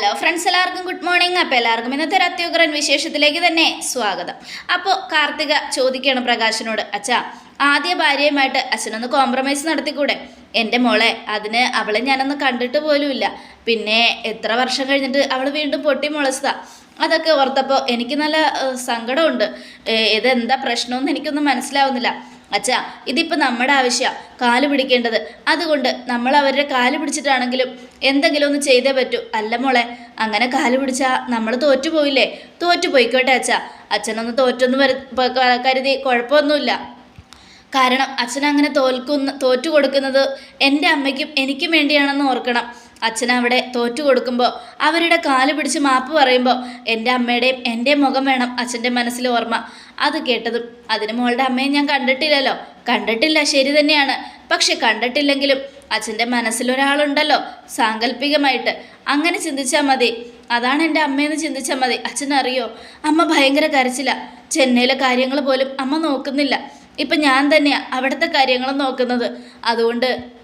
Hello friends എല്ലാവർക്കും good morning. അപ്പോൾ എല്ലാവർക്കും ഇന്നത്തെ ഒരു അത്യുഗ്രൻ വിശേഷത്തിലേക്ക് തന്നെ സ്വാഗതം. അപ്പോൾ കാർത്തിക ചോദിക്കുകയാണ് പ്രകാശനോട്. അച്ഛാ ആദ്യ ഭാര്യയുമായിട്ട് അച്ഛനൊന്ന് കോംപ്രമൈസ് നടത്തിക്കൂടെ? എന്റെ മോളെ അതിന് അവളെ ഞാനൊന്ന് കണ്ടിട്ട് പോലുമില്ല പിന്നെ എത്ര വർഷം കഴിഞ്ഞിട്ട് അവൾ വീണ്ടും പൊട്ടി മുളച്ചതാ. അതൊക്കെ ഓർത്തപ്പോൾ എനിക്ക് നല്ല സങ്കടമുണ്ട്. ഇതെന്താ പ്രശ്നമെന്ന് എനിക്കൊന്നും മനസ്സിലാവുന്നില്ല. അച്ഛാ ഇതിപ്പോൾ നമ്മുടെ ആവശ്യമാണ് കാൽ പിടിക്കേണ്ടത്. അതുകൊണ്ട് നമ്മൾ അവരുടെ കാൽ പിടിച്ചിട്ടാണെങ്കിലും എന്തെങ്കിലും ഒന്ന് ചെയ്തേ പറ്റൂ. അല്ല മോളെ അങ്ങനെ കാൽ പിടിച്ചാൽ നമ്മൾ തോറ്റുപോയില്ലേ? തോറ്റു പോയിക്കോട്ടെ അച്ഛാ. അച്ഛനൊന്ന് തോറ്റൊന്ന് കരുതി കുഴപ്പമൊന്നുമില്ല. കാരണം അച്ഛൻ അങ്ങനെ തോൽക്കുന്ന തോറ്റു കൊടുക്കുന്നത് എന്റെ അമ്മയ്ക്കും എനിക്കും വേണ്ടിയാണെന്ന് ഓർക്കണം. അച്ഛൻ അവിടെ തോറ്റു കൊടുക്കുമ്പോൾ അവരുടെ കാൽ പിടിച്ച് മാപ്പ് പറയുമ്പോൾ എന്റെ അമ്മയുടെയും എന്റെ മുഖം വേണം അച്ഛന്റെ മനസ്സിൽ ഓർമ്മ. അത് കേട്ടതും അതിന് മോളുടെ അമ്മയെ ഞാൻ കണ്ടിട്ടില്ലല്ലോ. കണ്ടിട്ടില്ല ശരി തന്നെയാണ്. പക്ഷെ കണ്ടിട്ടില്ലെങ്കിലും അച്ഛന്റെ മനസ്സിലൊരാളുണ്ടല്ലോ സാങ്കല്പികമായിട്ട് അങ്ങനെ ചിന്തിച്ചാൽ മതി. അതാണ് എന്റെ അമ്മയെന്ന് ചിന്തിച്ചാൽ മതി. അച്ഛനറിയോ? അമ്മ ഭയങ്കര കരച്ചില്ല ചെന്നൈയിലെ കാര്യങ്ങൾ പോലും അമ്മ നോക്കുന്നില്ല. ഇപ്പം ഞാൻ തന്നെയാണ് അവിടുത്തെ കാര്യങ്ങളും നോക്കുന്നത്. അതുകൊണ്ട്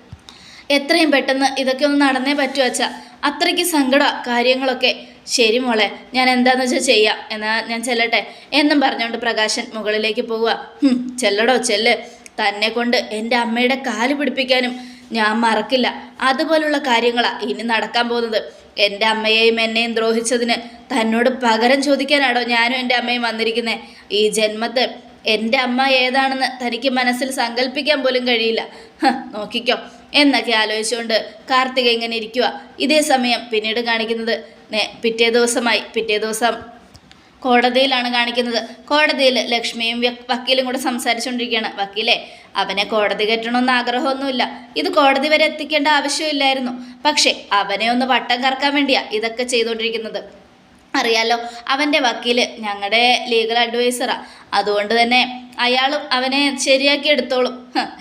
എത്രയും പെട്ടെന്ന് ഇതൊക്കെ ഒന്ന് നടന്നേ പറ്റൂ അച്ഛാ. അത്രയ്ക്ക് സങ്കട കാര്യങ്ങളൊക്കെ. ശരി മോളെ ഞാൻ എന്താന്ന് വെച്ചാൽ ചെയ്യാം. എന്നാ ഞാൻ ചെല്ലട്ടെ. എന്നും പറഞ്ഞുകൊണ്ട് പ്രകാശൻ മുകളിലേക്ക് പോവുക. "ഹും, ചെല്ലടോ ചെല്ല്. തന്നെ കൊണ്ട് എന്റെ അമ്മയുടെ കാൽ പിടിപ്പിക്കാനും ഞാൻ മറക്കില്ല. അതുപോലുള്ള കാര്യങ്ങളാണ് ഇനി നടക്കാൻ പോകുന്നത്. എന്റെ അമ്മയെയും എന്നെയും ദ്രോഹിച്ചതിന് തന്നോട് പകരം ചോദിക്കാനാണോ ഞാനും എന്റെ അമ്മയും വന്നിരിക്കുന്നത് ഈ ജന്മത്ത് എന്റെ അമ്മ ഏതാണെന്ന് തനിക്ക് മനസ്സിൽ സങ്കല്പിക്കാൻ പോലും കഴിയില്ല. നോക്കിക്കോ. എന്നൊക്കെ ആലോചിച്ചുകൊണ്ട് കാർത്തിക ഇങ്ങനെ ഇരിക്കുക ഇതേ സമയം പിന്നീട് കാണിക്കുന്നത് പിറ്റേ ദിവസമായി പിറ്റേ ദിവസം കോടതിയിലാണ് കാണിക്കുന്നത്. കോടതിയിൽ ലക്ഷ്മിയും വക്കീലും കൂടെ സംസാരിച്ചുകൊണ്ടിരിക്കുകയാണ്. വക്കീലെ അവനെ കോടതി കയറ്റണമെന്ന് ആഗ്രഹമൊന്നുമില്ല. ഇത് കോടതി വരെ എത്തിക്കേണ്ട ആവശ്യമില്ലായിരുന്നു. പക്ഷേ അവനെ ഒന്ന് വട്ടം കറക്കാൻ വേണ്ടിയാണ് ഇതൊക്കെ ചെയ്തുകൊണ്ടിരിക്കുന്നത്. അറിയാലോ അവന്റെ വക്കീൽ ഞങ്ങളുടെ ലീഗൽ അഡ്വൈസറാ അതുകൊണ്ട് തന്നെ അയാളും അവനെ ശരിയാക്കി എടുത്തോളും.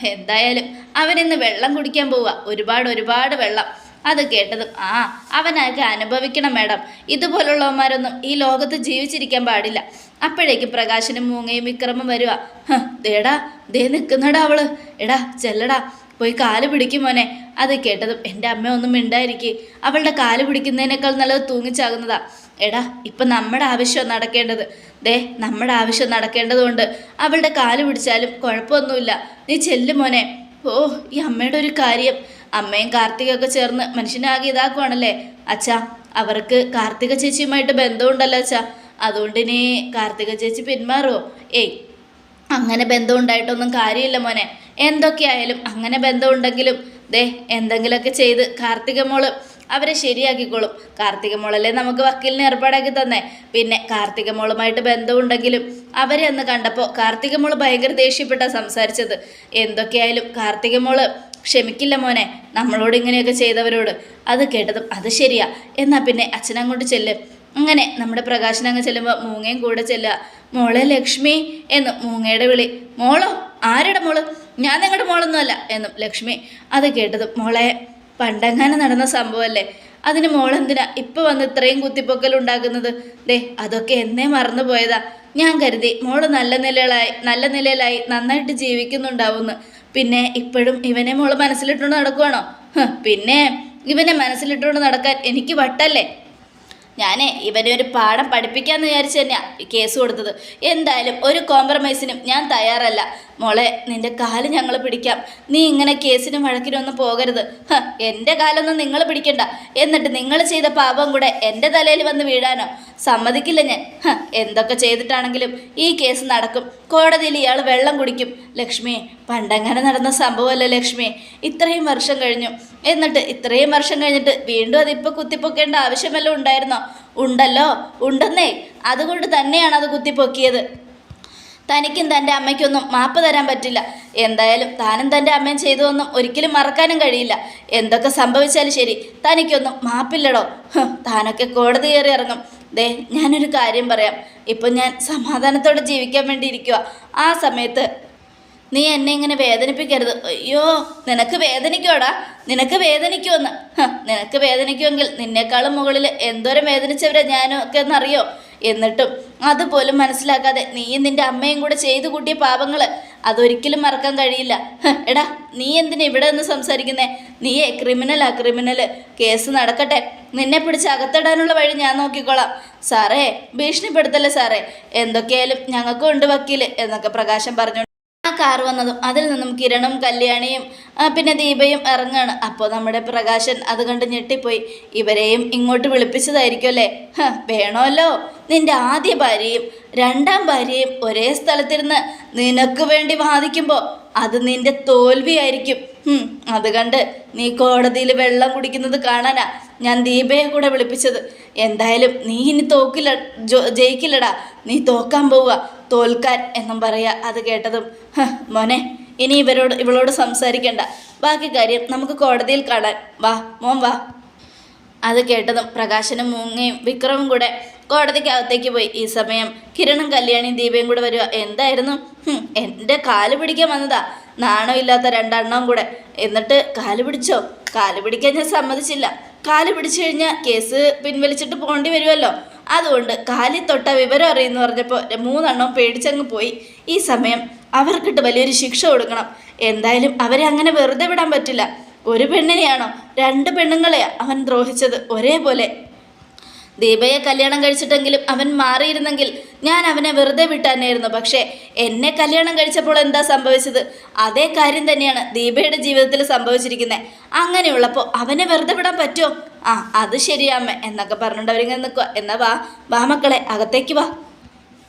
എന്തായാലും അവനിന്ന് വെള്ളം കുടിക്കാൻ പോവുക. ഒരുപാട് ഒരുപാട് വെള്ളം. അത് കേട്ടതും ആ അവനൊക്കെ അനുഭവിക്കണം മാഡം. ഇതുപോലുള്ളവന്മാരൊന്നും ഈ ലോകത്ത് ജീവിച്ചിരിക്കാൻ പാടില്ല. അപ്പോഴേക്കും പ്രകാശനും മൂങ്ങയും വിക്രമും വരുക "ഹ്, ദേടാ ദേ നിൽക്കുന്നടാ അവൾ. എടാ ചെല്ലടാ. പോയി കാൽ പിടിക്കും മോനെ. അത് കേട്ടതും എന്റെ അമ്മ ഒന്നും മിണ്ടായിരിക്കെ. അവളുടെ കാൽ പിടിക്കുന്നതിനേക്കാൾ നല്ലത് തൂങ്ങിച്ചാകുന്നതാ. എടാ ഇപ്പം നമ്മുടെ ആവശ്യം നടക്കേണ്ടത്. ദേ നമ്മുടെ ആവശ്യം നടക്കേണ്ടതുകൊണ്ട് അവളുടെ കാൽ പിടിച്ചാലും കുഴപ്പമൊന്നുമില്ല. നീ ചെല്ലു മോനെ. ഓ ഈ അമ്മയുടെ ഒരു കാര്യം. അമ്മയും കാർത്തികയൊക്കെ ചേർന്ന് മനുഷ്യനാകെ ഇതാക്കുവാണല്ലേ. അച്ഛാ അവർക്ക് കാർത്തിക ചേച്ചിയുമായിട്ട് ബന്ധമുണ്ടല്ലോ അച്ഛാ. അതുകൊണ്ട് ഇനി കാർത്തിക ചേച്ചി പിന്മാറുമോ ഏയ് അങ്ങനെ ബന്ധം ഉണ്ടായിട്ടൊന്നും കാര്യമില്ല മോനെ. എന്തൊക്കെയായാലും അങ്ങനെ ബന്ധമുണ്ടെങ്കിലും ദേ എന്തെങ്കിലുമൊക്കെ ചെയ്ത് കാർത്തിക മോൾ അവരെ ശരിയാക്കിക്കോളും. കാർത്തിക മോളല്ലേ നമുക്ക് വക്കീലിനെ ഏർപ്പാടാക്കി തന്നെ. പിന്നെ കാർത്തിക മോളുമായിട്ട് ബന്ധമുണ്ടെങ്കിലും അവരെ അന്ന് കണ്ടപ്പോൾ കാർത്തിക മോൾ ഭയങ്കര ദേഷ്യപ്പെട്ട സംസാരിച്ചത്. എന്തൊക്കെയായാലും കാർത്തിക മോൾ ക്ഷമിക്കില്ല മോനെ നമ്മളോട് ഇങ്ങനെയൊക്കെ ചെയ്തവരോട്. അത് കേട്ടതും അത് ശരിയാ. എന്നാൽ പിന്നെ അച്ഛനങ്ങോട്ട് ചെല്ലും. അങ്ങനെ നമ്മുടെ പ്രകാശൻ അങ്ങ് ചെല്ലുമ്പോൾ മൂങ്ങയും കൂടെ ചെല്ലുക. മോളെ ലക്ഷ്മി എന്ന് മൂങ്ങയുടെ വിളി. മോളോ ആരുടെ മോൾ? ഞാൻ നിങ്ങളുടെ മോളൊന്നുമല്ല എന്നും ലക്ഷ്മി അത് കേട്ടതും മോളെ പണ്ടെങ്ങാനും നടന്ന സംഭവമല്ലേ അതിന് മോളെന്തിനാ ഇപ്പൊ വന്ന് ഇത്രയും കുത്തിപ്പൊക്കൽ ഉണ്ടാക്കുന്നത്? ദേ അതൊക്കെ എന്നേ മറന്നു പോയതാ. ഞാൻ കരുതി മോൾ നല്ല നിലയിലായി നല്ല നിലയിലായി നന്നായിട്ട് ജീവിക്കുന്നുണ്ടാവുമെന്ന് പിന്നെ ഇപ്പോഴും ഇവനെ മോൾ മനസ്സിലിട്ടുകൊണ്ട് നടക്കുവാണോ? പിന്നെ ഇവനെ മനസ്സിലിട്ടുകൊണ്ട് നടക്കാൻ എനിക്ക് വട്ടല്ലേ? ഞാനേ ഇവനെ ഒരു പാഠം പഠിപ്പിക്കാമെന്ന് വിചാരിച്ച് തന്നെയാണ് കേസ് കൊടുത്തത്. എന്തായാലും ഒരു കോംപ്രമൈസിനും ഞാൻ തയ്യാറല്ല. മോളെ നിന്റെ കാൽ ഞങ്ങൾ പിടിക്കാം. നീ ഇങ്ങനെ കേസിനും വഴക്കിനും ഒന്നും പോകരുത്. എന്റെ കാലൊന്നും നിങ്ങൾ പിടിക്കണ്ട. എന്നിട്ട് നിങ്ങൾ ചെയ്ത പാപം കൂടെ എന്റെ തലയിൽ വന്ന് വീഴാനോ? സമ്മതിക്കില്ല ഞാൻ. എന്തൊക്കെ ചെയ്തിട്ടാണെങ്കിലും ഈ കേസ് നടക്കും. കോടതിയിൽ ഇയാൾ വെള്ളം കുടിക്കും. ലക്ഷ്മി പണ്ടങ്ങനെ നടന്ന സംഭവമല്ല ലക്ഷ്മി? ഇത്രയും വർഷം കഴിഞ്ഞു. എന്നിട്ട് ഇത്രയും വർഷം കഴിഞ്ഞിട്ട് വീണ്ടും അതിപ്പോൾ കുത്തിപ്പൊക്കേണ്ട ആവശ്യമല്ലോ ഉണ്ടായിരുന്നോ? ഉണ്ടല്ലോ. ഉണ്ടെന്നേ. അതുകൊണ്ട് തന്നെയാണ് അത് കുത്തിപ്പൊക്കിയത്. തനിക്കും തന്റെ അമ്മയ്ക്കൊന്നും മാപ്പ് തരാൻ പറ്റില്ല. എന്തായാലും താനും തന്റെ അമ്മയും ചെയ്തതൊന്നും ഒരിക്കലും മറക്കാനും കഴിയില്ല. എന്തൊക്കെ സംഭവിച്ചാലും ശരി തനിക്കൊന്നും മാപ്പില്ലടോ. താനൊക്കെ കോടതി കയറി ഇറങ്ങും. ദേ ഞാനൊരു കാര്യം പറയാം. ഇപ്പം ഞാൻ സമാധാനത്തോടെ ജീവിക്കാൻ വേണ്ടി ഇരിക്കുക ആ സമയത്ത് നീ എന്നെ ഇങ്ങനെ വേദനിപ്പിക്കരുത്. അയ്യോ നിനക്ക് വേദനിക്കോടാ നിനക്ക് വേദനിക്കുമെന്ന് നിനക്ക് വേദനിക്കുമെങ്കിൽ നിന്നേക്കാളും മുകളിൽ എന്തോരം വേദനിച്ചവരെ ഞാനൊക്കെ എന്നറിയോ? എന്നിട്ടും അതുപോലും മനസ്സിലാക്കാതെ നീയും നിന്റെ അമ്മയും കൂടെ ചെയ്തു കൂട്ടിയ പാപങ്ങൾ അതൊരിക്കലും മറക്കാൻ കഴിയില്ല. എടാ നീ എന്തിനാ ഇവിടെ നിന്ന് സംസാരിക്കുന്നേ? നീയേ ക്രിമിനലാ ക്രിമിനൽ കേസ് നടക്കട്ടെ. നിന്നെ പിടിച്ച് അകത്തിടാനുള്ള വഴി ഞാൻ നോക്കിക്കോളാം. സാറേ ഭീഷണിപ്പെടുത്തല്ലേ സാറേ? എന്തൊക്കെയായാലും ഞങ്ങൾക്കും ഉണ്ട് വക്കീൽ എന്നൊക്കെ പ്രകാശം പറഞ്ഞു കാർ വന്നതും അതിൽ നിന്നും കിരണും കല്യാണിയും പിന്നെ ദീപയും ഇറങ്ങാണ്. അപ്പോൾ നമ്മുടെ പ്രകാശൻ അത് കണ്ട് ഞെട്ടിപ്പോയി. ഇവരെയും ഇങ്ങോട്ട് വിളിപ്പിച്ചതായിരിക്കും അല്ലേ? വേണമല്ലോ. നിന്റെ ആദ്യ ഭാര്യയും രണ്ടാം ഭാര്യയും ഒരേ സ്ഥലത്തിരുന്ന് നിനക്ക് വേണ്ടി വാദിക്കുമ്പോൾ അത് നിന്റെ തോൽവിയായിരിക്കും. അത് കണ്ട് നീ കോടതിയിൽ വെള്ളം കുടിക്കുന്നത് കാണാനാ ഞാൻ ദീപയെ കൂടെ വിളിപ്പിച്ചത്. എന്തായാലും നീ ഇനി തോക്കില്ല ജയിക്കില്ലടാ. നീ തോക്കാൻ പോവുക. തോൽക്കാൻ എന്നും പറയാ അത് കേട്ടതും. മോനെ ഇനി ഇവരോട് ഇവളോട് സംസാരിക്കണ്ട. ബാക്കി കാര്യം നമുക്ക് കോടതിയിൽ കാണാൻ. വാ മോൻ വാ. അത് കേട്ടതും പ്രകാശനും മൂങ്ങയും വിക്രമും കൂടെ കോടതിക്കകത്തേക്ക് പോയി. ഈ സമയം കിരണും കല്യാണിയും ദീപയും കൂടെ വരിക. എന്തായിരുന്നു? എന്റെ കാൽ പിടിക്കാൻ വന്നതാ. നാണമില്ലാത്ത രണ്ടെണ്ണവും കൂടെ. എന്നിട്ട് കാൽ പിടിച്ചോ? കാൽ പിടിക്കാൻ ഞാൻ സമ്മതിച്ചില്ല. കാൽ പിടിച്ചു കഴിഞ്ഞാൽ കേസ് പിൻവലിച്ചിട്ട് പോകേണ്ടി വരുമല്ലോ അതുകൊണ്ട് കാലിൽ തൊട്ട വിവരം അറിയുന്നു പറഞ്ഞപ്പോൾ മൂന്നെണ്ണം പേടിച്ചങ്ങ് പോയി. ഈ സമയം അവർക്കിട്ട് വലിയൊരു ശിക്ഷ കൊടുക്കണം. എന്തായാലും അവരെ അങ്ങനെ വെറുതെ വിടാൻ പറ്റില്ല. ഒരു പെണ്ണിനെയാണോ? രണ്ട് പെണ്ണുങ്ങളെയാ അവൻ ദ്രോഹിച്ചത് ഒരേപോലെ. ദീപയെ കല്യാണം കഴിച്ചിട്ടെങ്കിലും അവൻ മാറിയിരുന്നെങ്കിൽ ഞാൻ അവനെ വെറുതെ വിട്ടാനായിരുന്നു. പക്ഷേ എന്നെ കല്യാണം കഴിച്ചപ്പോൾ എന്താ സംഭവിച്ചത്? അതേ കാര്യം തന്നെയാണ് ദീപയുടെ ജീവിതത്തിൽ സംഭവിച്ചിരിക്കുന്നത് അങ്ങനെയുള്ളപ്പോൾ അവനെ വെറുതെ വിടാൻ പറ്റുമോ? ആ അത് ശരിയാമ്മ എന്നൊക്കെ പറഞ്ഞുകൊണ്ട് അവരിങ്ങനെ നിൽക്കുക എന്നാ വാ വാ മക്കളെ അകത്തേക്ക് വാ.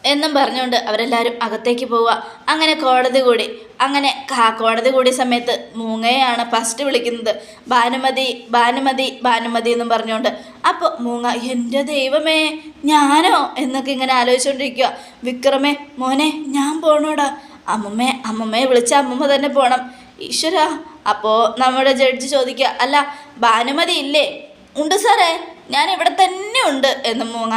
എന്നും പറഞ്ഞുകൊണ്ട് അവരെല്ലാവരും അകത്തേക്ക് പോവുക. അങ്ങനെ കോടതി കൂടി അങ്ങനെ കോടതി കൂടിയ സമയത്ത് മൂങ്ങയാണ് ഫസ്റ്റ് വിളിക്കുന്നത്. ഭാനുമതി ഭാനുമതി ഭാനുമതി എന്നും പറഞ്ഞുകൊണ്ട്. അപ്പോൾ മൂങ്ങ എന്റെ ദൈവമേ ഞാനോ? എന്നൊക്കെ ഇങ്ങനെ ആലോചിച്ചുകൊണ്ടിരിക്കുക വിക്രമേ മോനെ ഞാൻ പോണോടാ. അമ്മമ്മേ അമ്മമ്മയെ വിളിച്ച അമ്മമ്മ തന്നെ പോകണം ഈശ്വര. അപ്പോൾ നമ്മുടെ ജഡ്ജ് ചോദിക്കുക അല്ല ഭാനുമതി ഇല്ലേ? ഉണ്ട് സാറേ. ഞാൻ ഇവിടെ തന്നെ ഉണ്ട് എന്ന് മൂങ്ങ.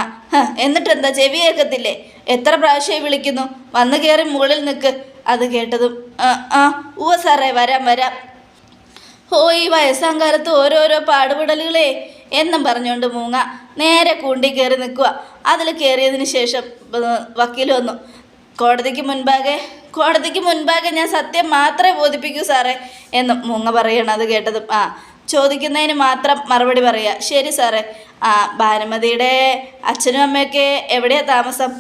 എന്നിട്ട് എന്താ ചെവി കേൾക്കത്തില്ലേ? എത്ര പ്രാവശ്യമായി വിളിക്കുന്നു? വന്ന് കയറി മുകളിൽ നിൽക്ക് അത് കേട്ടതും "ആ, ഉവ സാറേ വരാം വരാം. ഓ ഈ വയസ്സാം കാലത്ത് ഓരോരോ പാടുപെടലുകളെ എന്നും പറഞ്ഞുകൊണ്ട് മൂങ്ങ നേരെ കൂണ്ടി കയറി നിൽക്കുക അതിൽ കയറിയതിന് ശേഷം വക്കീൽ വന്നു. കോടതിക്ക് മുൻപാകെ കോടതിക്ക് മുൻപാകെ ഞാൻ സത്യം മാത്രമേ ബോധിപ്പിക്കൂ സാറേ എന്നും മൂങ്ങ പറയണത് കേട്ടതും. ആ ചോദിക്കുന്നതിന് മാത്രം മറുപടി പറയുക. ശരി സാറേ. ആ ഭാനുമതിയുടെ അച്ഛനും അമ്മയൊക്കെ എവിടെയാ താമസം?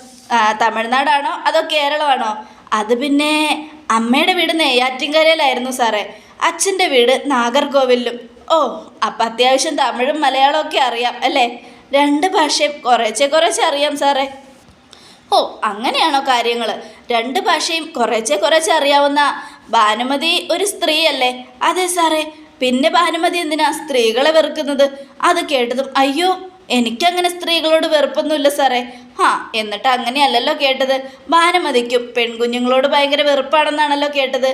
തമിഴ്നാടാണോ അതോ കേരളമാണോ? അത് പിന്നെ അമ്മയുടെ വീട് നെയ്യാറ്റിൻകരയിലായിരുന്നു സാറേ. അച്ഛന്റെ വീട് നാഗർകോവിലും ഓ അപ്പം അത്യാവശ്യം തമിഴും മലയാളവും ഒക്കെ അറിയാം അല്ലേ? രണ്ട് ഭാഷയും കുറേച്ചെ കുറേശ്ശെ അറിയാം സാറേ. ഓ അങ്ങനെയാണോ കാര്യങ്ങൾ രണ്ട് ഭാഷയും കുറേച്ചെ കുറേശ്ശെ അറിയാവുന്ന ഭാനുമതി ഒരു സ്ത്രീയല്ലേ? അതെ സാറേ. പിന്നെ ഭാനുമതി എന്തിനാ സ്ത്രീകളെ വെറുക്കുന്നത്? അത് കേട്ടതും അയ്യോ എനിക്കങ്ങനെ സ്ത്രീകളോട് വെറുപ്പൊന്നുമില്ല സാറേ. ആ എന്നിട്ട് അങ്ങനെയല്ലല്ലോ കേട്ടത്. ഭാനുമതിക്കും പെൺകുഞ്ഞുങ്ങളോട് ഭയങ്കര വെറുപ്പാണെന്നാണല്ലോ കേട്ടത്.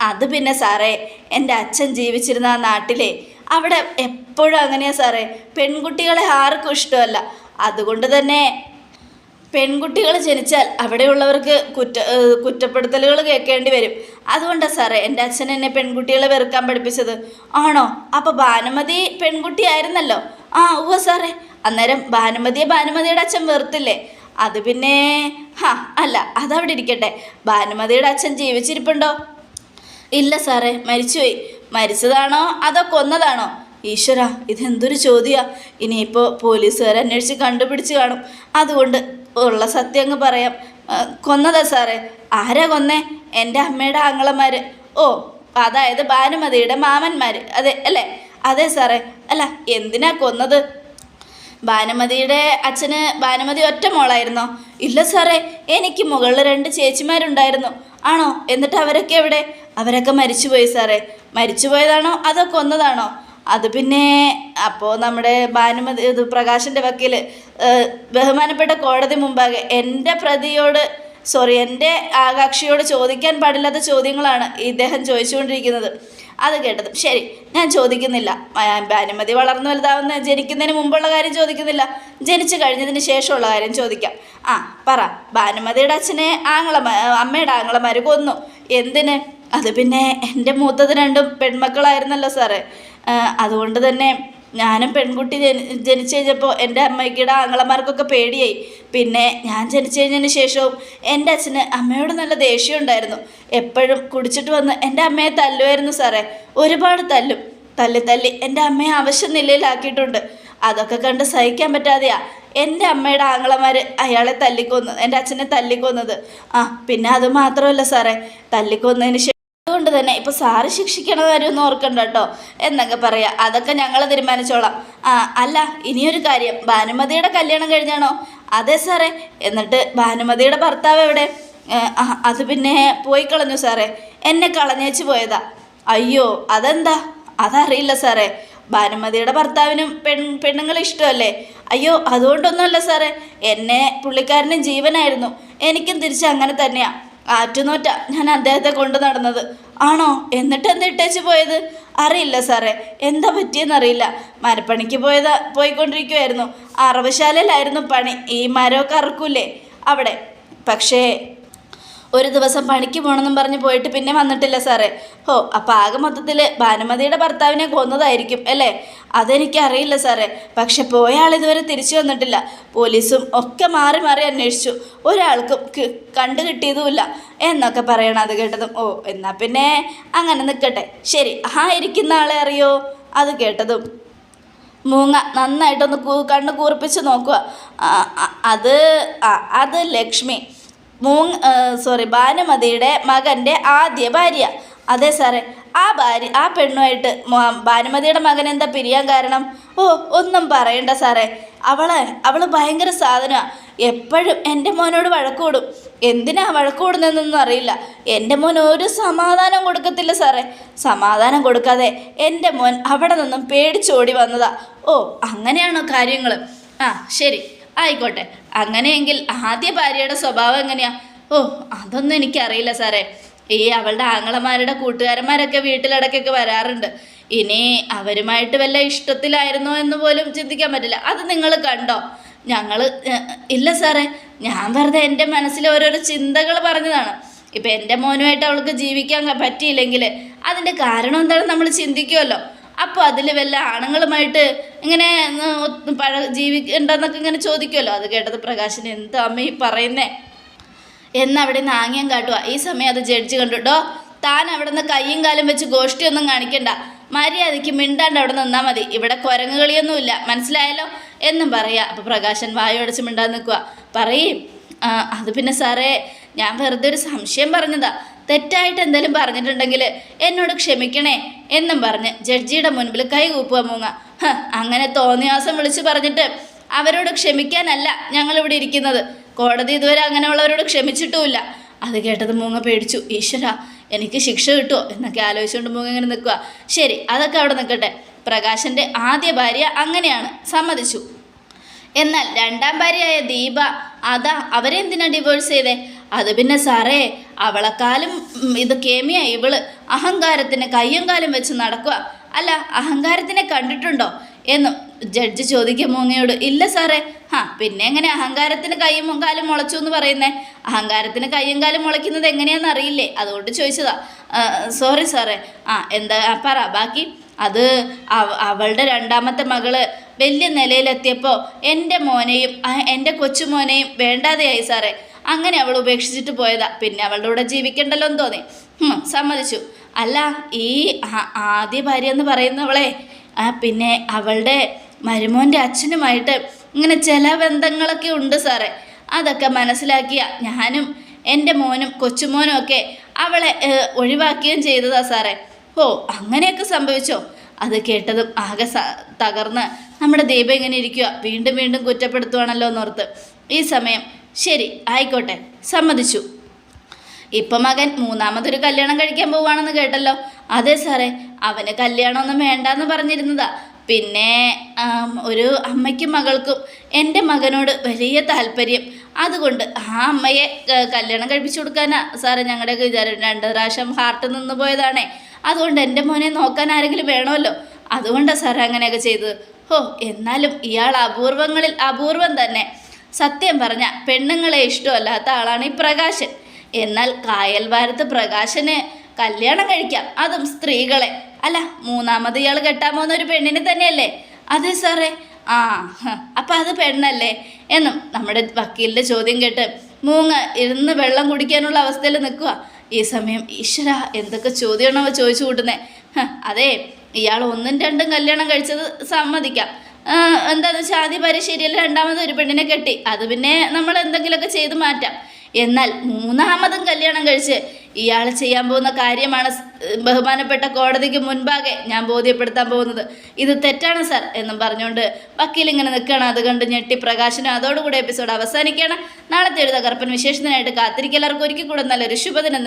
അത് പിന്നെ സാറേ എന്റെ അച്ഛൻ ജീവിച്ചിരുന്ന ആ നാട്ടിലെ അവിടെ എപ്പോഴും അങ്ങനെയാ സാറേ. പെൺകുട്ടികളെ ആർക്കും ഇഷ്ടമല്ല. അതുകൊണ്ട് തന്നെ പെൺകുട്ടികൾ ജനിച്ചാൽ അവിടെയുള്ളവർക്ക് കുറ്റ കുറ്റപ്പെടുത്തലുകൾ കേൾക്കേണ്ടി വരും. അതുകൊണ്ടാണ് സാറേ എന്റെ അച്ഛൻ എന്നെ പെൺകുട്ടികളെ വെറുക്കാൻ പഠിപ്പിച്ചത്. ആണോ? അപ്പോൾ ഭാനുമതി പെൺകുട്ടിയായിരുന്നല്ലോ ആ ഉവ സാറേ. അന്നേരം ഭാനുമതിയെ ഭാനുമതിയുടെ അച്ഛൻ വെറുത്തില്ലേ? അത് പിന്നെ ഹാ അല്ല അതവിടെ ഇരിക്കട്ടെ. ഭാനുമതിയുടെ അച്ഛൻ ജീവിച്ചിരിപ്പുണ്ടോ? ഇല്ല സാറേ മരിച്ചുപോയി. മരിച്ചതാണോ അതോ കൊന്നതാണോ? ഈശ്വര ഇതെന്തൊരു ചോദ്യമാണ് ഇനിയിപ്പോൾ പോലീസുകാർ അന്വേഷിച്ച് കണ്ടുപിടിച്ച് കാണും. അതുകൊണ്ട് ഉള്ള സത്യം അങ്ങ് പറയാം. കൊന്നത സാറേ. ആരാ കൊന്നേ? എന്റെ അമ്മയുടെ ആങ്ങളമാർ ഓ അതായത് ഭാനുമതിയുടെ മാമന്മാർ അതെ അല്ലേ? അതെ സാറേ. അല്ല എന്തിനാ കൊന്നത്? ഭാനുമതിയുടെ അച്ഛന് ഭാനുമതി ഒറ്റ മോളായിരുന്നോ? ഇല്ല സാറേ എനിക്ക് മുകളിൽ രണ്ട് ചേച്ചിമാരുണ്ടായിരുന്നു. ആണോ? എന്നിട്ട് അവരൊക്കെ എവിടെ? അവരൊക്കെ മരിച്ചുപോയി സാറേ. മരിച്ചുപോയതാണോ അതോ കൊന്നതാണോ? അത് പിന്നെ അപ്പോൾ നമ്മുടെ ഭാനുമതി ഇത് പ്രകാശിന്റെ വക്കീൽ ബഹുമാനപ്പെട്ട കോടതി മുമ്പാകെ എന്റെ പ്രതിയോട് സോറി എന്റെ ആകാക്ഷിയോട് ചോദിക്കാൻ പാടില്ലാത്ത ചോദ്യങ്ങളാണ് ഇദ്ദേഹം ചോദിച്ചുകൊണ്ടിരിക്കുന്നത്. അത് കേട്ടത് ശരി ഞാൻ ചോദിക്കുന്നില്ല. ഭാനുമതി വളർന്നു വലുതാവുന്ന ജനിക്കുന്നതിന് മുമ്പുള്ള കാര്യം ചോദിക്കുന്നില്ല. ജനിച്ചു കഴിഞ്ഞതിന് ശേഷമുള്ള കാര്യം ചോദിക്കാം. ആ പറ ഭാനുമതിയുടെ അച്ഛനെ ആങ്ങള അമ്മയുടെ ആങ്ങളമാർ കൊന്നു. എന്തിന്? അത് പിന്നെ എന്റെ മൂത്തത് രണ്ടും പെൺമക്കളായിരുന്നല്ലോ സാറേ. അതുകൊണ്ട് തന്നെ ഞാനും പെൺകുട്ടി ജനി ജനിച്ചു കഴിഞ്ഞപ്പോൾ എന്റെ അമ്മയ്ക്കിടെ ആങ്ങളമാർക്കൊക്കെ പേടിയായി. പിന്നെ ഞാൻ ജനിച്ചു കഴിഞ്ഞതിന് ശേഷവും എന്റെ അച്ഛന് അമ്മയോട് നല്ല ദേഷ്യം ഉണ്ടായിരുന്നു. എപ്പോഴും കുടിച്ചിട്ട് വന്ന് എന്റെ അമ്മയെ തല്ലുമായിരുന്നു സാറേ. ഒരുപാട് തല്ലും. തല്ലി തല്ലി എന്റെ അമ്മയെ ആവശ്യം നിലയിലാക്കിയിട്ടുണ്ട്. അതൊക്കെ കണ്ട് സഹിക്കാൻ പറ്റാതെയാ എന്റെ അമ്മയുടെ ആങ്ങളമാർ അയാളെ തല്ലിക്കൊന്നു എന്റെ അച്ഛനെ തല്ലിക്കൊന്നത്. ആ പിന്നെ അത് മാത്രമല്ല സാറേ. തല്ലിക്കൊന്നതിന് ശേഷം അതുകൊണ്ട് തന്നെ ഇപ്പോൾ സാറ് ശിക്ഷിക്കണ കാര്യമൊന്നും ഓർക്കണ്ട കേട്ടോ. എന്നൊക്കെ പറയാം. അതൊക്കെ ഞങ്ങൾ തീരുമാനിച്ചോളാം. ആ അല്ല ഇനിയൊരു കാര്യം. ഭാനുമതിയുടെ കല്യാണം കഴിഞ്ഞാണോ? അതെ സാറേ. എന്നിട്ട് ഭാനുമതിയുടെ ഭർത്താവ് എവിടെ? അത് പിന്നെ പോയി കളഞ്ഞു സാറേ. എന്നെ കളഞ്ഞേച്ച് പോയതാ. അയ്യോ അതെന്താ? അതറിയില്ല സാറേ. ഭാനുമതിയുടെ ഭർത്താവിനും പെൺ പെണ്ണുങ്ങളെ ഇഷ്ടമല്ലേ? അയ്യോ അതുകൊണ്ടൊന്നുമല്ല സാറേ. എന്നെ പുള്ളിക്കാരനും ജീവനായിരുന്നു. എനിക്കും തിരിച്ച് അങ്ങനെ തന്നെയാ. ആറ്റുനോറ്റ ഞാൻ അദ്ദേഹത്തെ കൊണ്ടു നടന്നത്. ആണോ? എന്നിട്ട് എന്താ ഇട്ടേച്ച് പോയത്? അറിയില്ല സാറേ. എന്താ പറ്റിയെന്നറിയില്ല മരപ്പണിക്ക് പോയത് പോയിക്കൊണ്ടിരിക്കുമായിരുന്നു അറവശാലയിലായിരുന്നു പണി. ഈ മരമൊക്കെ അറക്കൂലേ? അവിടെ. പക്ഷേ ഒരു ദിവസം പണിക്ക് പോകണമെന്നും പറഞ്ഞ് പോയിട്ട് പിന്നെ വന്നിട്ടില്ല സാറേ. ഹോ അപ്പം ആകെ മൊത്തത്തിൽ ഭാനുമതിയുടെ ഭർത്താവിനെ കൊന്നതായിരിക്കും അല്ലേ? അതെനിക്ക് അറിയില്ല സാറേ. പക്ഷെ പോയ ആൾ ഇതുവരെ തിരിച്ചു വന്നിട്ടില്ല. പോലീസും ഒക്കെ മാറി മാറി അന്വേഷിച്ചു. ഒരാൾക്കും കണ്ടു കിട്ടിയതുമില്ല. എന്നൊക്കെ പറയണം അത് കേട്ടതും. ഓ എന്നാൽ പിന്നെ അങ്ങനെ നിൽക്കട്ടെ ശരി ആ ഇരിക്കുന്ന ആളെ അറിയോ? അത് കേട്ടതും. മൂങ്ങ നന്നായിട്ടൊന്ന് കണ്ണ് കൂർപ്പിച്ച് നോക്കുക. അത് അത് ലക്ഷ്മി. മൂങ് സോറി ഭാനുമതിയുടെ മകന്റെ ആദ്യ ഭാര്യ. അതെ സാറേ ആ ഭാര്യ ആ പെണ്ണുമായിട്ട് ഭാനുമതിയുടെ മകൻ എന്താ പിരിയാൻ കാരണം? ഓ ഒന്നും പറയണ്ട സാറേ. അവളെ അവൾ ഭയങ്കര സാധനമാണ് എപ്പോഴും എന്റെ മോനോട് വഴക്കൂടും എന്തിനാ വഴക്കൂടുന്നതെന്നൊന്നും അറിയില്ല. എന്റെ മോൻ ഒരു സമാധാനം കൊടുക്കത്തില്ല സാറേ. സമാധാനം കൊടുക്കാതെ എന്റെ മോൻ അവിടെ നിന്നും പേടിച്ചോടി വന്നതാ. ഓ അങ്ങനെയാണോ കാര്യങ്ങൾ ആ ശരി. ആയിക്കോട്ടെ. അങ്ങനെയെങ്കിൽ ആദ്യ ഭാര്യയുടെ സ്വഭാവം എങ്ങനെയാ? ഓ അതൊന്നും എനിക്കറിയില്ല സാറേ. ഈ അവളുടെ ആങ്ങളമാരുടെ കൂട്ടുകാരന്മാരൊക്കെ വീട്ടിലിടയ്ക്കൊക്കെ വരാറുണ്ട്. ഇനി അവരുമായിട്ട് വല്ല ഇഷ്ടത്തിലായിരുന്നോ എന്ന് പോലും ചിന്തിക്കാൻ പറ്റില്ല. അത് നിങ്ങൾ കണ്ടോ? ഞങ്ങൾ ഇല്ല സാറേ. ഞാൻ വെറുതെ എന്റെ മനസ്സിൽ ഓരോരോ ചിന്തകൾ പറഞ്ഞതാണ്. ഇപ്പം എന്റെ മോനുമായിട്ട് അവൾക്ക് ജീവിക്കാൻ പറ്റിയില്ലെങ്കിൽ അതിന്റെ കാരണം എന്താണെന്ന് നമ്മൾ ചിന്തിക്കുമല്ലോ. അപ്പോൾ അതിൽ വല്ല ആണുങ്ങളുമായിട്ട് ഇങ്ങനെ പഴ ജീവിക്കണ്ടെന്നൊക്കെ ഇങ്ങനെ ചോദിക്കുമല്ലോ അത് കേട്ടത് പ്രകാശിന് എന്താ അമ്മ ഈ പറയുന്നേ? എന്നവിടെ നിന്ന് ആംഗ്യം കാട്ടുക. ഈ സമയം അത് ജഡ്ജ് കണ്ടുട്ടോ താൻ അവിടെ നിന്ന് കയ്യും കാലും വെച്ച് ഗോഷ്ടിയൊന്നും കാണിക്കണ്ട. മര്യാദയ്ക്ക് മിണ്ടാണ്ട് അവിടെ നിന്നാൽ മതി. ഇവിടെ കുരങ്ങുകളിയൊന്നുമില്ല. മനസ്സിലായല്ലോ? എന്നും പറയുക. അപ്പോൾ പ്രകാശൻ വായോടച്ച് മിണ്ടാൻ നിൽക്കുക. പറയും അത് പിന്നെ സാറേ ഞാൻ വെറുതെ ഒരു സംശയം പറഞ്ഞതാ. തെറ്റായിട്ട് എന്തെങ്കിലും പറഞ്ഞിട്ടുണ്ടെങ്കിൽ എന്നോട് ക്ഷമിക്കണേ എന്നും പറഞ്ഞ് ജഡ്ജിയുടെ മുൻപിൽ കൈകൂപ്പുക മൂങ്ങ. അങ്ങനെ തോന്നിയാസം വിളിച്ചു പറഞ്ഞിട്ട് അവരോട് ക്ഷമിക്കാനല്ല ഞങ്ങളിവിടെ ഇരിക്കുന്നത്. കോടതി ഇതുവരെ അങ്ങനെയുള്ളവരോട് ക്ഷമിച്ചിട്ടുമില്ല. അത് കേട്ടത് മൂങ്ങ പേടിച്ചു. ഈശ്വര എനിക്ക് ശിക്ഷ കിട്ടുമോ എന്നൊക്കെ ആലോചിച്ചുകൊണ്ട് മൂങ്ങ ഇങ്ങനെ നിൽക്കുക. ശരി അതൊക്കെ അവിടെ നിൽക്കട്ടെ. പ്രകാശന്റെ ആദ്യ ഭാര്യ അങ്ങനെയാണ്. സമ്മതിച്ചു. എന്നാൽ രണ്ടാം ഭാര്യയായ ദീപ അതാ അവരെ എന്തിനാ ഡിവോഴ്സ് ചെയ്തേ? അത് പിന്നെ സാറേ അവളെക്കാളും ഉം, ഇത് കേമിയ ഇവൾ അഹങ്കാരത്തിന് കയ്യും കാലും വെച്ച് നടക്കുക അല്ല അഹങ്കാരത്തിനെ കണ്ടിട്ടുണ്ടോ? എന്നും ജഡ്ജ് ചോദിക്കും മോങ്ങയോട് ഇല്ല സാറേ. ആ പിന്നെ എങ്ങനെ അഹങ്കാരത്തിന് കയ്യും കാലും മുളച്ചു എന്ന് പറയുന്നേ? അഹങ്കാരത്തിന് കയ്യും കാലും മുളയ്ക്കുന്നത് എങ്ങനെയാണെന്ന് അറിയില്ലേ? അതുകൊണ്ട് ചോദിച്ചതാ. സോറി സാറേ. ആ എന്താ പറ ബാക്കി. അത് അവ- അവളുടെ രണ്ടാമത്തെ മകൾ വലിയ നിലയിലെത്തിയപ്പോൾ എന്റെ മോനെയും എന്റെ കൊച്ചുമോനെയും വേണ്ടാതെയായി സാറേ. അങ്ങനെ അവൾ ഉപേക്ഷിച്ചിട്ട് പോയതാ. പിന്നെ അവളുടെ കൂടെ ജീവിക്കണ്ടല്ലോ എന്ന് തോന്നി സമ്മതിച്ചു. അല്ല ഈ ആദ്യ ഭാര്യ എന്ന് പറയുന്നവളെ പിന്നെ അവളുടെ മരുമോന്റെ അച്ഛനുമായിട്ട് ഇങ്ങനെ ചില ബന്ധങ്ങളൊക്കെ ഉണ്ട് സാറേ. അതൊക്കെ മനസ്സിലാക്കിയ ഞാനും എന്റെ മോനും കൊച്ചുമോനും ഒക്കെ അവളെ ഒഴിവാക്കുകയും ചെയ്തതാ സാറേ. ഓ അങ്ങനെയൊക്കെ സംഭവിച്ചോ? അത് കേട്ടതും ആകെ തകർന്ന് നമ്മുടെ ദീപം ഇങ്ങനെ ഇരിക്കുക വീണ്ടും വീണ്ടും കുറ്റപ്പെടുത്തുവാണല്ലോ എന്നോർത്ത് ഈ സമയം ശരി ആയിക്കോട്ടെ. സമ്മതിച്ചു. ഇപ്പൊ മകൻ മൂന്നാമതൊരു കല്യാണം കഴിക്കാൻ പോവാണെന്ന് കേട്ടല്ലോ. അതെ സാറേ അവന് കല്യാണമൊന്നും വേണ്ടാന്ന് പറഞ്ഞിരുന്നതാ. പിന്നെ ഒരു അമ്മയ്ക്കും മകൾക്കും എന്റെ മകനോട് വലിയ താല്പര്യം. അതുകൊണ്ട് ആ അമ്മയെ കല്യാണം കഴിപ്പിച്ചു കൊടുക്കാനാ സാറേ ഞങ്ങളുടെയൊക്കെ വിചാരം. രണ്ട് പ്രാവശ്യം ഹാർട്ട് നിന്ന് പോയതാണേ. അതുകൊണ്ട് എന്റെ മോനെ നോക്കാൻ ആരെങ്കിലും വേണമല്ലോ? അതുകൊണ്ടാണ് സാറേ അങ്ങനെയൊക്കെ ചെയ്തത്. ഓ എന്നാലും ഇയാൾ അപൂർവങ്ങളിൽ അപൂർവം തന്നെ. സത്യം പറഞ്ഞ പെണ്ണുങ്ങളെ ഇഷ്ടമല്ലാത്ത ആളാണ് ഈ പ്രകാശൻ. എന്നാൽ കായൽ വാരത്ത് പ്രകാശന് കല്യാണം കഴിക്കാം. അതും സ്ത്രീകളെ. അല്ല മൂന്നാമത് ഇയാൾ കെട്ടാൻ പോകുന്ന ഒരു പെണ്ണിനെ തന്നെയല്ലേ? അതെ സാറേ. ആ അപ്പം അത് പെണ്ണല്ലേ? എന്നും നമ്മുടെ വക്കീലിന്റെ ചോദ്യം കേട്ട് മൂങ്ങ ഇരുന്ന് വെള്ളം കുടിക്കാനുള്ള അവസ്ഥയിൽ നിൽക്കുക ഈ സമയം ഈശ്വര എന്തൊക്കെ ചോദ്യമാണോ ചോദിച്ചു കൂട്ടുന്നത് അതെ ഇയാൾ ഒന്നും രണ്ടും കല്യാണം കഴിച്ചത് സമ്മതിക്കാം. ആ, എന്താന്ന് വെച്ചാൽ ആദ്യ ഭാര്യ ശരിയല്ല രണ്ടാമത് ഒരു പെണ്ണിനെ കെട്ടി. അത് പിന്നെ നമ്മൾ എന്തെങ്കിലുമൊക്കെ ചെയ്ത് മാറ്റാം. എന്നാൽ മൂന്നാമതും കല്യാണം കഴിച്ച് ഇയാൾ ചെയ്യാൻ പോകുന്ന കാര്യമാണ് ബഹുമാനപ്പെട്ട കോടതിക്ക് മുൻപാകെ ഞാൻ ബോധ്യപ്പെടുത്താൻ പോകുന്നത്. ഇത് തെറ്റാണ് സർ എന്നും പറഞ്ഞുകൊണ്ട് വക്കീൽ ഇങ്ങനെ നിൽക്കുകയാണ്. അത് കണ്ട് ഞെട്ടി പ്രകാശനം അതോടുകൂടി എപ്പിസോഡ് അവസാനിക്കുകയാണ്. നാളത്തെ ഒരു തകർപ്പൻ വിശേഷത്തിനായിട്ട് കാത്തിരിക്കും എല്ലാവർക്കും ഒരിക്കൽ കൂടെ നല്ലൊരു ശുഭദിനം